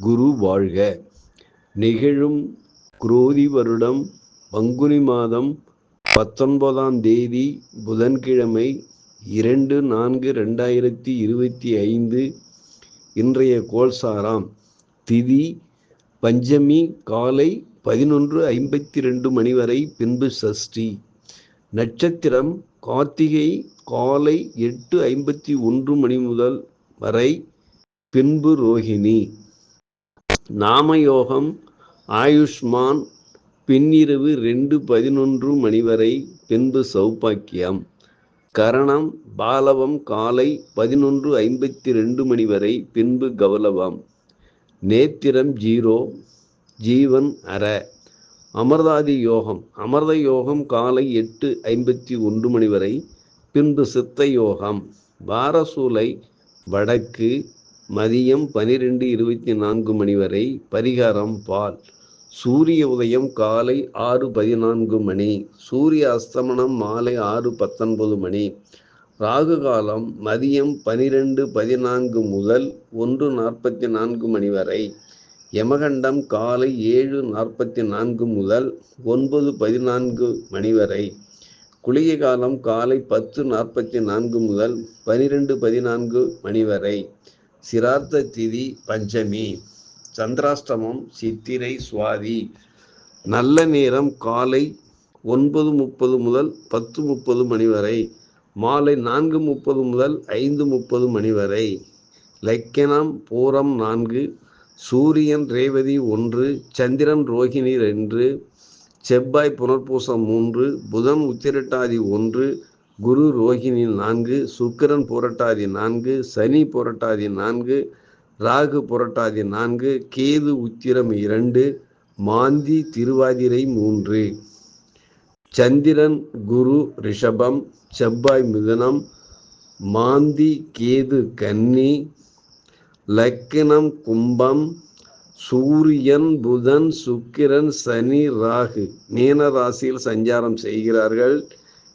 குரு வாழ்க. நிகழும் குரோதி வருடம் பங்குனி மாதம் பத்தொன்பதாம் தேதி புதன்கிழமை இரண்டு நான்கு ரெண்டாயிரத்தி இருபத்தி ஐந்து இன்றைய கோல்சாராம் திதி பஞ்சமி காலை பதினொன்று ஐம்பத்தி ரெண்டு மணி வரை பின்பு சஷ்டி. நட்சத்திரம் கார்த்திகை காலை எட்டு ஐம்பத்தி ஒன்று மணி முதல் வரை பின்பு ரோஹிணி. நாமயோகம் ஆயுஷ்மான் பின்னிரவு ரெண்டு பதினொன்று மணி வரை பின்பு சௌபாக்கியம். கரணம் பாலவம் காலை பதினொன்று ஐம்பத்தி ரெண்டு மணி வரை பின்பு கௌலவம் நேத்திரம் ஜீரோ ஜீவன் அற. அமர்தாதி யோகம் அமர்த யோகம் காலை எட்டு ஐம்பத்தி ஒன்று மணி வரை பின்பு சித்த யோகம். வாரசூலை வடக்கு மதியம் பனிரெண்டு இருபத்தி நான்கு மணி வரை பரிகாரம் பால். சூரிய உதயம் காலை ஆறு பதினான்கு மணி சூரிய அஸ்தமனம் மாலை ஆறு பத்தொன்பது மணி. ராகு காலம் மதியம் பனிரெண்டு பதினான்கு முதல் ஒன்று நாற்பத்தி நான்கு மணி வரை. யமகண்டம் காலை ஏழு நாற்பத்தி நான்கு முதல் ஒன்பது பதினான்கு மணி வரை. குளிகை காலம் காலை பத்து நாற்பத்தி நான்கு முதல் பனிரெண்டு பதினான்கு மணி வரை. சிராத்த திதி பஞ்சமி. சந்திராஷ்டமம் சித்திரை சுவாதி. நல்ல நேரம் காலை ஒன்பது முப்பது முதல் பத்து முப்பது மணி வரை. மாலை நான்கு முப்பது முதல் ஐந்து முப்பது மணி வரை. லக்கணம் பூரம் நான்கு சூரியன் ரேவதி ஒன்று சந்திரன் ரோஹிணி ரெண்டு செவ்வாய் புனர்பூசம் மூன்று புதன் உத்திரட்டாதி ஒன்று குரு ரோஹிணி நான்கு சுக்கிரன் புரட்டாதி நான்கு சனி புரட்டாதி நான்கு ராகு புரட்டாதி நான்கு கேது உத்திரம் இரண்டு மாந்தி திருவாதிரை மூன்று. சந்திரன் குரு ரிஷபம் செவ்வாய் மிதனம் மாந்தி கேது கன்னி லக்கினம் கும்பம் சூரியன் புதன் சுக்கிரன் சனி ராகு. மீன ராசியில் சஞ்சாரம் செய்கிறார்கள்.